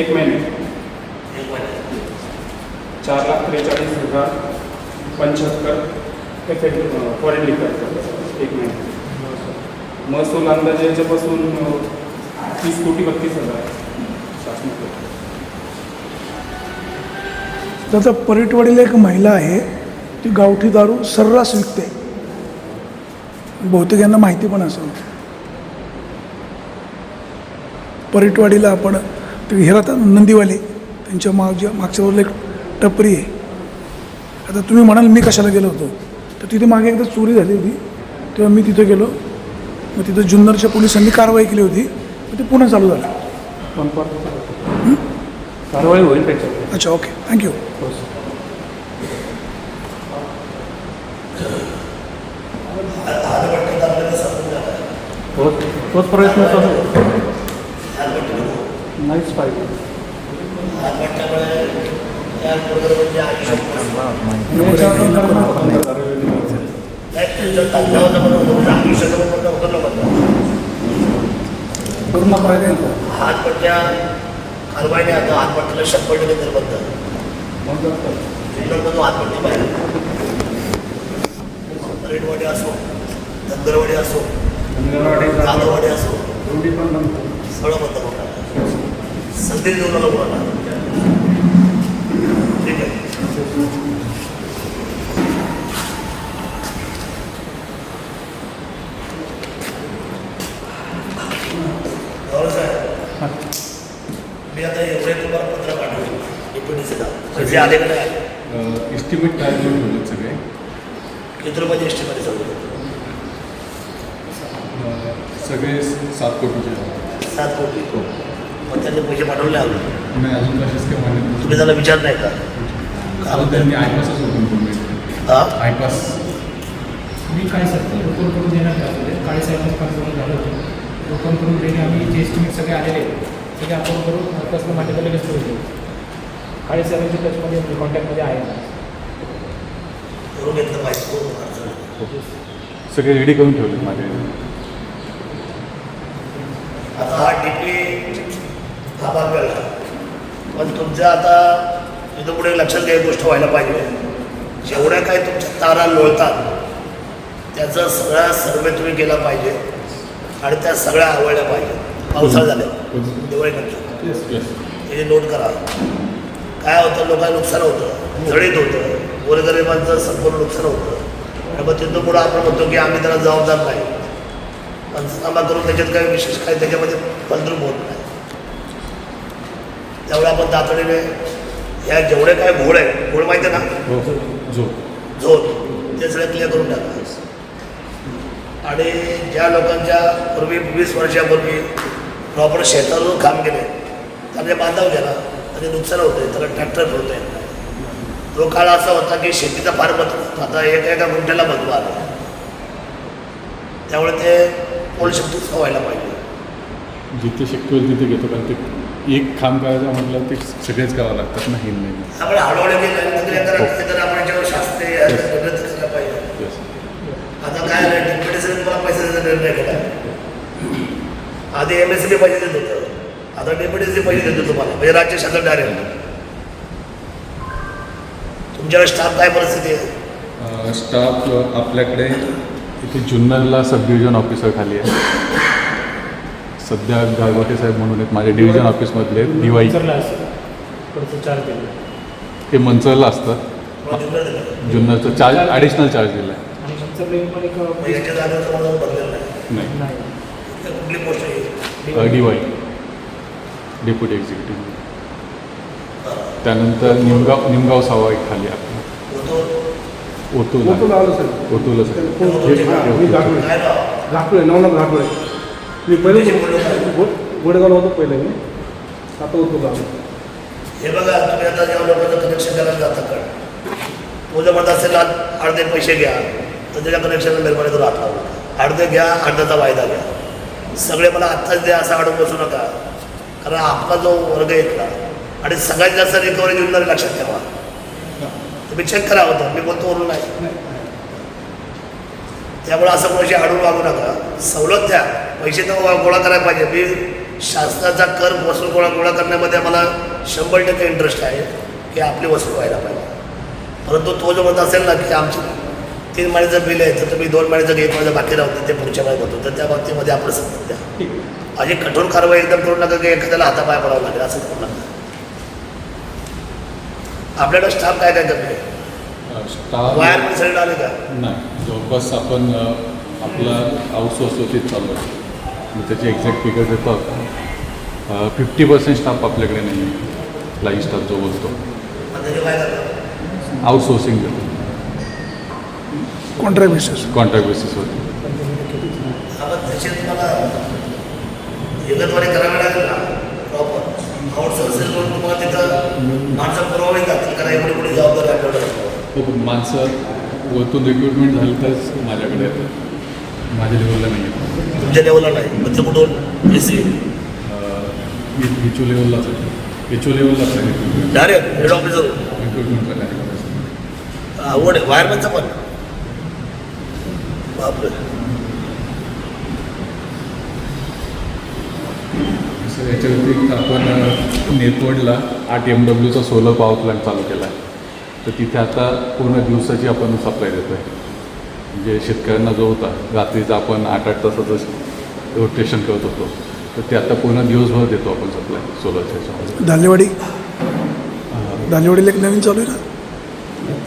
एक महिने एक महिन्यात चार लाख त्रेचाळीस हजार पंच्याहत्तर एफ फॉरेन लिटर एक महिने महसूल अंदाजे याच्यापासून तीस कोटी बत्तीस हजार. शासनाकडे आता परीटवाडीला एक महिला आहे ती गावठी दारू सर्रास विकते. बहुतेक यांना माहिती पण असेल. परीटवाडीला आपण हे ना, नंदीवाले त्यांच्या मागच्या मागच्या बाजूला एक टपरी आहे. आता तुम्ही म्हणाल मी कशाला गेलो होतो. तर तिथे मागे एकदा चोरी झाली होती. तेव्हा मी तिथे गेलो. मग तिथं जुन्नरच्या पोलिसांनी कारवाई केली होती. मग ते पुन्हा चालू झालं. कारवाई होईल अच्छा ओके. थँक्यू हो तोच प्रयत्न चालू होतं नव्हतं पूर्ण येतो हातपट्ट्या कारवाईने आता हातपट्टीला शंभर टक्के निर्बंध. जुन्नरमधून हातपट्टी पाहिजे रेडवाडी असो धनगरवाडी असो जाधववाडी असो सगळं बंद. संधी देऊ नका कोणाला ठीक आहे गौरव साहेब मी आता एवढे तुम्हाला पत्र पाठवले डिप्युटीसीला पैसे आले का नाही एस्टिमेट काय घेऊन ठेवलेत सगळे किती रुपयाचे एसटीमध्ये चालू अ, सगळे सात कोटीचे आहेत. सात कोटी मग काही मान्य तुम्ही त्याला विचार नाही का? हा? आयपास मी काय करून देणार होते काळे साहेबांचं काम करून झालं होतं. करून देणे आम्ही. जे एस्टिमेट सगळे आलेले सगळे आपण करून कसलं माझ्याकडे लगेच ठेवतो काळे साहेबांच्या टचमध्ये कॉन्टॅक्टमध्ये आहे. ना करून घेतलं पाहिजे. कोण अडचण नाही. सगळे रेडी करून ठेवलेत माझे. आता हा डीपी हा भाग वेगळा पण तुमचं आता इथं पुढे लक्षात घ्या गोष्ट व्हायला पाहिजे. जेवढ्या काही तुमच्या तारा लोळतात त्याचा सगळा सर्वे तुम्ही केला पाहिजे आणि त्या सगळ्या आवडल्या पाहिजे. पावसाळा झाल्या दिवाळीनंतर हे नोट करा. काय होतं? लोकांना नुकसान होतं. जळीत होतं. गोरगरिबांचं संपूर्ण नुकसान होतं. आणि मग तिथून पुढं आपण म्हणतो की आम्ही त्याला जबाबदार नाही. पंचनामा करून त्याच्यात काही विशेष काही त्याच्यामध्ये फलद्रूप होत नाही. त्यामुळे आपण तातडीने ह्या जेवढे काय घोळ आहे घोळ माहिती आहे ना? हो जो झोन ते सगळे क्लिअर करून टाका. आणि ज्या लोकांच्या पूर्वी वीस वर्षापूर्वी प्रॉपर शेतावर काम केले त्यामध्ये बांधव गेला त्याचे नुकसान होते त्याला ट्रॅक्टर नाही. तो काळ असा होता की शेतीचा फार महत्त्व होतं. आता एका एका गुंठ्याला महत्त्व आलं. त्यामुळे ते पोल शक्तीच व्हायला पाहिजे. जिथे शक्य होईल तिथे घेतो कारण ते एक काम करायचं म्हटलं ते सगळेच करावं लागतात ना हे नाही. आपण गेलं तर आपण याच्यावर शास्त्रीय पाहिजे. आता काय झालं डिप्युटेशन मला पैशाचा निर्णय केला आधी एम एस सी पैसे देत होतं. आता डेप्युटेसी पैसे देतो तुम्हाला म्हणजे राज्य शासन डायरेक्ट तुमच्याकडे स्टाफ काय परिस्थिती आहे? स्टाफ आपल्याकडे इथे जुन्नरला सब डिव्हिजन ऑफिसर खाली आहे. सध्या गायवाटे साहेब म्हणून आहेत माझे डिव्हिजन ऑफिसमधले दिवाळी. ते मंचरला असतात. जुन्नरचं चार्ज ॲडिशनल चार्ज दिला आहे नाही. आहे? डेप्युटी एक्झिक्युटिव्ह त्यानंतर निमगाव निमगाव सावा एक खाली आहे. होतो ओतूला ओतूला सर. ओतूला सर. घाटोळे नवनाथ घाटोळे मी पहिले गोडेगावला होतो पहिले मी. आता ओतूला आलो हे बघा तुम्ही आता जेव्हा लोकांचं कनेक्शन करायला जाता कळ तो म्हणत असेल अर्धे पैसे घ्या. तर त्याच्या कनेक्शनला निर्माण हात लावू. नका अर्धे घ्या अर्ध्याचा वायदा घ्या. सगळे मला आत्ताच द्या असं अडवून बसू नका. कारण आपला जो वर्ग इथला आणि सगळ्यात जास्त रिकव्हरी जुन्नर लक्षात ठेवा. तुम्ही चेक करा होतं मी बोलतो वरून नाही. त्यामुळे असं कोणाशी आडून वागू नका. सवलत द्या. पैसे तर गोळा करायला पाहिजे. मी शासनाचा कर वसूल गोळा गोळा करण्यामध्ये मला शंभर टक्के इंटरेस्ट आहे की आपली वसूल व्हायला पाहिजे. परंतु तो जो म्हणत असेल ना की आमची तीन महिन्याचं बिल आहे तर तुम्ही दोन महिन्याचं एक महिन्याचं बाकी राहतो ते पुढच्या महिन्यात होतो. तर त्या बाबतीमध्ये आपण समजून द्या. अशी कठोर कारवाई एकदम करू नका की एखाद्याला हातापाय पडावं लागेल असं करू नका. आपल्याकडे स्टाफ काय काय कमी आहे वायर सगळे आले का? नाही. जवळपास आपण आपला आउटसोर्स होतीच चालू आहे. मी त्याची एक्झॅक्ट फिगर देतो फिफ्टी पर्सेंट स्टाफ आपल्याकडे नाही आहे. स्टाफ जो बोलतो. मग आउटसोर्सिंग देतो कॉन्ट्रॅक्ट बेसिस कॉन्ट्रॅक्ट बेसिसवरती माणसं वरतून रिक्रुटमेंट झाली तरच माझ्याकडे. येतं माझ्या लेवलला नाही येत तुमच्या लेवलला नाही? म्हणजे कुठून? S C? विचू लेवललाच आहे. विचू लेवललाच डायरेक्ट हेड ऑफिसर रिक्रुटमेंटचा कार्यक्रम आवड आहे वायरमॅनचं पण? बापरे. याच्या व्यतिरिक्त आपण नेरपोडला आठ एम डब्ल्यूचा सोलर पॉवर प्लांट चालू केला आहे तर तिथे आता पूर्ण दिवसाची आपण सप्लाय देतो आहे म्हणजे शेतकऱ्यांना जो होता रात्रीचा आपण आठ आठ तासाचं रोटेशन करत होतो. तर ते आता पूर्ण दिवसभर देतो आपण सप्लाय सोलरच्या ह्याच्यामध्ये. धालेवाडी धालेवाडीला एक नवीन चालू आहे ना?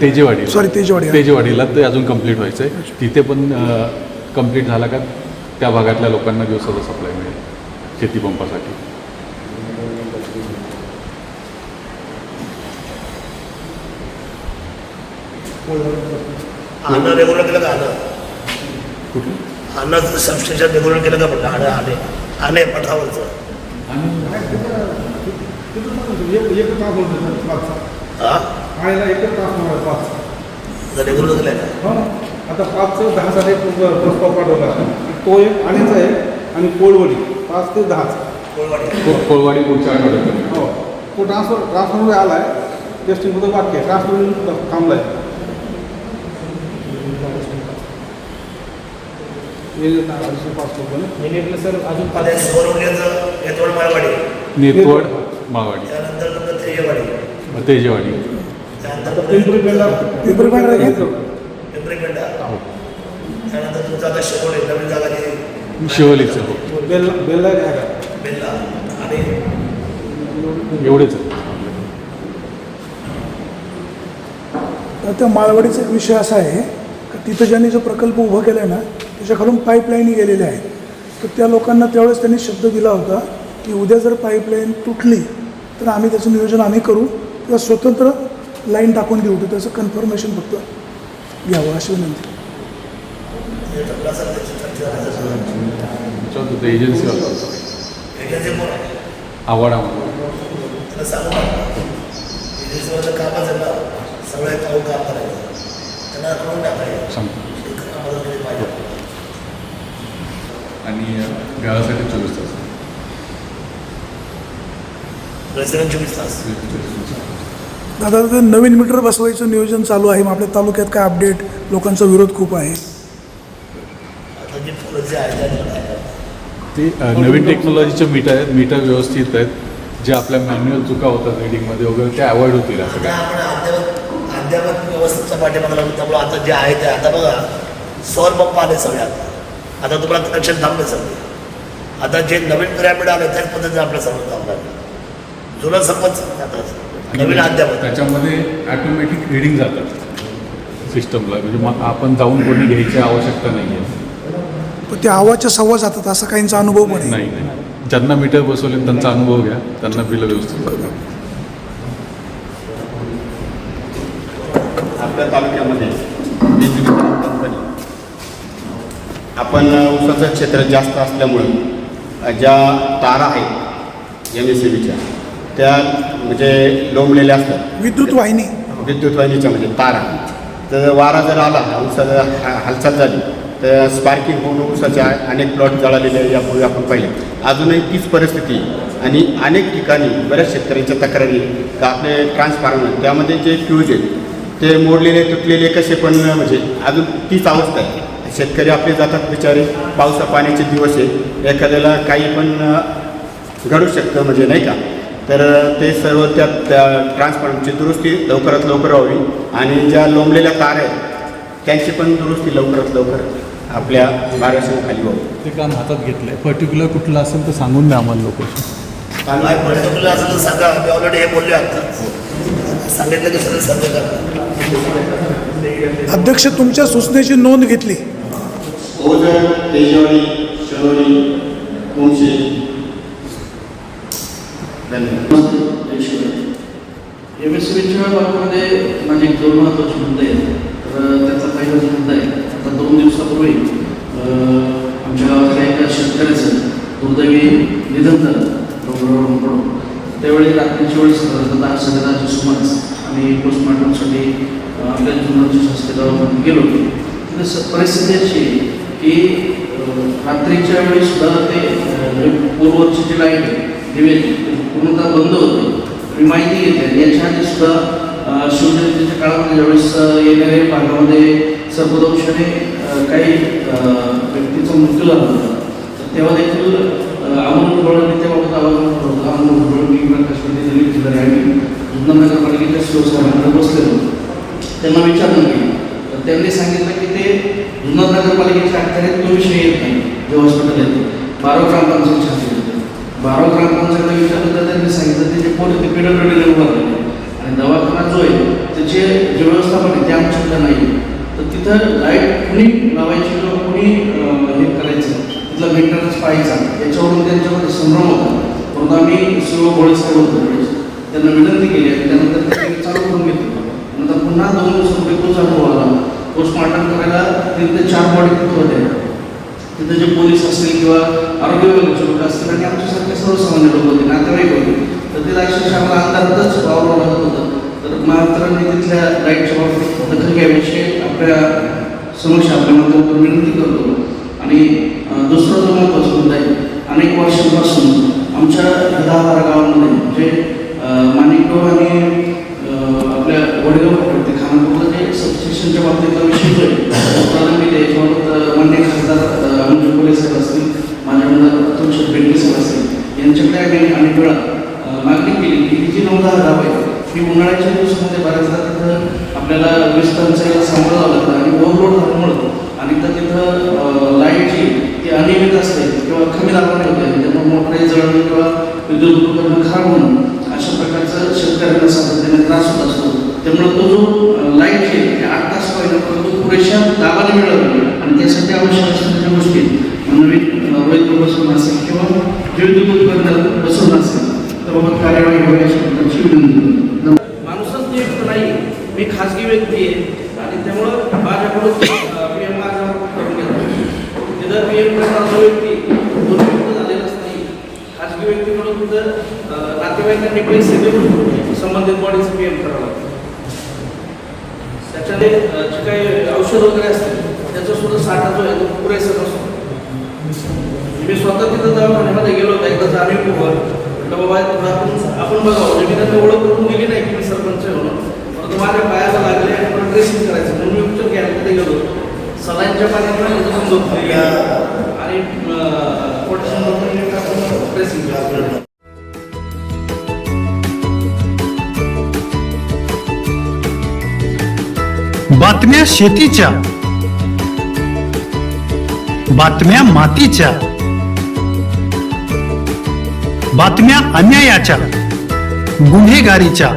तेजेवाडी. Sorry, तेजेवाडी. तेजेवाडीला ते अजून कंप्लीट व्हायचं आहे तिथे पण कंप्लीट झाला का त्या भागातल्या लोकांना दिवसाचा सप्लाय मिळेल शेतीपंपासाठी आणं रेग्युलर केलं का आणं कुठलं अन्नाचं सबस्टेशन रेग्युलर केलं का म्हटलं आणे आणे आणे पठावरचं. एक एक तास होतो पाच हा? आळीला एकच तास होणार पाच रेग्युलर केलं का? हो. आता पाचचं दहासाठी प्रस्ताव पाठवला. तो एक आणीचा आहे आणि कोळवडी. पाच ते दहाच. कोळवाडी. कोळवाडी पुढच्या आठवड्यात. हो. तो ट्रान्सफर ट्रान्सफर आला आहे टेस्टिंगमध्ये बाकी आहे. ट्रान्सफर थांबला आहे हे अडीचशे पाच लोकांना एनएफला सर अजून ऊर्जेचं येतवड माळवाडी नेतवड माळवाडी त्यानंतर तुमचं तेजेवाडी. तेजेवाडी. त्यानंतर आता पिंपरी पेंडा पिंपरी पेंडा आहे का? पिंपरी पेंडा. त्यानंतर तुमचं आता शेवटे नवीन जागा जी शिवलीचं हो. बेल्ला बेल्ला बेल्ला. आणि एवढेच त्या माळवाडीचा एक विषय असा आहे की तिथं ज्यांनी जो प्रकल्प उभा केला आहे ना त्याच्या खालून पाईपलाईनी गेलेल्या आहेत. तर त्या लोकांना त्यावेळेस त्यांनी शब्द दिला होता की उद्या जर पाईपलाईन तुटली तर आम्ही त्याचं नियोजन आम्ही करू. किंवा स्वतंत्र लाईन टाकून देऊ. तर त्याचं कन्फर्मेशन फक्त घ्यावं अशी विनंती. हे ठरलं आणि गावासाठी चोवीस तास. दादा आता नवीन मीटर बसवायचं नियोजन चालू आहे. मग आपल्या तालुक्यात काय अपडेट लोकांचा विरोध खूप आहे. ते नवीन टेक्नॉलॉजीचे मीटर आहेत मीटर व्यवस्थित आहेत. जे आपल्या मॅन्युअल चुका होतात रिडिंगमध्ये वगैरे ते अवॉइड होतील असं काय? अद्यावत व्यवस्थेच्या पाठीमागे लागलो त्यामुळे आता जे आहे ते आता बघा. सौर पंप आले सगळे आता आता तुम्हाला कनेक्शन थांबले सगळे आता जे नवीन पिरामिड आले त्याच पद्धतीने आपलं सर्व थांबणार जुनं संपत आता नवीन अद्यावत त्याच्यामध्ये ॲटोमॅटिक रिडिंग जातात सिस्टमला म्हणजे मग आपण जाऊन कोणी घ्यायची आवश्यकता नाही आहे पण ते आवाजच्या संवाद जातात असा काहींचा अनुभव पण आहे. नाही नाही. ज्यांना मीटर बसवले त्यांचा अनुभव घ्या. त्यांना बिल व्यवस्थित करा. आपल्या तालुक्यामध्ये आपण ऊसाचं क्षेत्र जास्त असल्यामुळं ज्या तारा आहेत एम एस सी बीच्या त्या म्हणजे लोंबलेल्या असतात. विद्युत वाहिनी. विद्युत वाहिनीच्या म्हणजे तारा. तर वारा जर आला ऊसाचा हा- हालचाल झाली तर स्पार्किंग होऊन ऊसाचे अनेक प्लॉट जळालेले यापूर्वी आपण पाहिले. अजूनही तीच परिस्थिती. आणि अनेक ठिकाणी बऱ्याच शेतकऱ्यांच्या तक्रारी का आपले ट्रान्सफॉर्मर त्यामध्ये जे फ्यूज आहेत ते मोडलेले तुटलेले कसे पण म्हणजे अजून तीच अवस्था आहे. शेतकरी आपले जातात बिचारे. पावसा पाण्याचे दिवस आहे. एखाद्याला काही पण घडू शकतं म्हणजे नाही का? तर ते सर्व त्यात त्या ट्रान्सफॉर्मरची दुरुस्ती लवकरात लवकर व्हावी आणि ज्या लोंबलेल्या तार आहेत त्यांची पण दुरुस्ती लवकरात लवकर आपल्या मार्गदर्शनाखाली व्हावी. ते काम हातात घेतलं आहे पर्टिक्युलर कुठलं असेल तर सांगून द्या आम्हाला काय पर्टिक्युलर असं तर सांगा. मी ऑलरेडी हे बोलले आता. सांगितलं की सगळं करणार अध्यक्ष तुमच्या सूचनेची नोंद घेतली. ओझर तेजवाडी शहरी कुमशे धन्यवाद एम एस बीच्या बाबतीमध्ये माझे एक दोन महत्त्वाचे मुद्दे आहेत तर त्याचा पहिला जो मुद्दा आहे आता दोन दिवसापूर्वी अं, आमच्या गावातल्या एका शेतकऱ्याचं दुर्दैवी निधन झालं डोंगरावरून पडून त्यावेळी रात्रीच्या वेळेस साधारणतः दहा साडेदहाच्या सुमारास आम्ही पोस्टमॉर्टमसाठी अं, आपल्या जुन्नरच्या हॉस्पिटलवर गेलो तिथं स- परिस्थिती अशी आहे की अं, रात्रीच्या वेळी सुद्धा ते अं, पूर्वची जी लाइट आहे दिवे ते पूर्णतः बंद होते मी माहिती घेते आणि याच्या आधी सुद्धा अं, शिवजयंतीच्या काळामध्ये ज्यावेळेस अं, येणाऱ्या भागामध्ये सर्पदंशाने काही व्यक्तीचा मृत्यू झाला होता. तर तेव्हा देखील अमोल भुजबळांनी त्याबाबत आवाज उठवला होता अमोल ढोळ मी प्रकाशमध्ये दिलीप जिल्हा आम्ही जुन्नर नगरपालिकेच्या शिवसाहेबांना बसलेलो. त्यांना विचारलं की तर त्यांनी सांगितलं की ते जुन्नर नगरपालिकेच्या अखत्यारीत तो विषय येत नाही जे हॉस्पिटल येते. बारा ग्रामपंचायत छाती येते. बारा ग्रामपंचायतला विचारलं तर त्यांनी सांगितलं ते जे पोरं ते पिढ्यापिढीने उभारलेले आणि दवाखाना जो आहे त्याचे जे व्यवस्थापन आहे ते आमच्याकडे नाही तर तिथं लाइट कुणी लावायची किंवा कुणी हे करायचं तिथला मेंटेनन्स पाहायचा याच्यावरून त्यांच्यामध्ये संभ्रम होता. परंतु आम्ही सर्व गोळे साहेब होतो. त्यांना विनंती केली आणि त्यानंतर त्यांनी चालू करून घेतलं. नंतर पुन्हा दोन दिवसापूर्वी तोच अनुभव आला. पोस्टमॉर्टम करायला तीन ते चार बॉडी तिथं होते. तिथं जे पोलीस असतील किंवा आरोग्य विभागाचे लोक असतील आणि आमच्यासारखे सर्वसामान्य लोक होते नातेवाईक होते तर ते अक्षरशः आम्हाला अंधारातच वावरावं लागत होतं. तर महाराष्ट्राने तिथल्या राईटच्या बाबतीत दखल घ्याविषयी आपल्या समक्ष आपल्या माध्यमातून विनंती करतो. आणि दुसरा जो महत्त्वाचा मुद्दा आहे अनेक वर्षांपासून आमच्या दहा बारा गावांमध्ये म्हणजे माणिकगाव आणि आपल्या वडगाव पकडते खानापूरला जे सबस्टेशनच्या बाबतीतला विषय जो आहे प्रारंभी ते याच्याबाबत मान्य खासदार अं, अमोल कोले साहेब असतील माझ्या मुलाला अतुल शेठ बेंडे साहेब असतील यांच्याकडे आम्ही अनेक वेळा मागणी केली की जी नऊ दहा गाव आहे की उन्हाळ्याच्या दिवसामध्ये बऱ्याचदा तिथं आपल्याला वीज सामोरं जावं लागतं आणि ओव्हरलोड झाल्यामुळं आणि तर तिथं लाइट जी ती अनियमित असते किंवा कमी दाबाने होते. त्यामुळे मोटरही जळणं किंवा विद्युत उपकरण खराब होणं अशा प्रकारचं शेतकऱ्यांना सातत्याने त्रास होत असतो. त्यामुळे तो जो लाइट आहे ते आठ तास पाहिजे परंतु पुरेशा दाबाने मिळवलं आणि त्यासाठी आवश्यक असणाऱ्या गोष्टी नवीन वैद्य बसवणं असेल किंवा विद्युत उपकरण बसवणं असेल तर बाबा कार्यवाही होण्याची विनंती करतो. माणूसच नियुक्त नाही मी खाजगी आहे आणि त्यामुळं माझ्याकडून पी एम माझ्यावर करून घेतो तिथं पी एम जो व्यक्ती दोन नियुक्त झालेलाच नाही खाजगी व्यक्तीकडून जर नातेवाईकांनी पैसे देऊन संबंधित बॉडीचं पी एम करावं लागतं. त्याच्याने जे काही औषध वगैरे असतील त्याचा सुद्धा साठा जो आहे तो पुरेसा नसतो. मी स्वतः तिथं दवाखान्यामध्ये गेलो होतो एकदा जाणीव म्हटलं बाबा आपण आपण बघावं. म्हणजे मी त्यांना ओळख करून दिली नाही की मी सरपंच म्हणून. परंतु माझ्या पायाला लागले ड्रेसिंग करायचं. म्हणून मी उपचार घ्यायला तिथे गेलो सलाईनच्या पाण्यामुळे. आणि पोटॅशियम डॉक्टरने टाकून ड्रेसिंग केलं बातम्या शेतीच्या. बातम्या मातीच्या. बातम्या अन्यायाच्या. गुन्हेगारीच्या.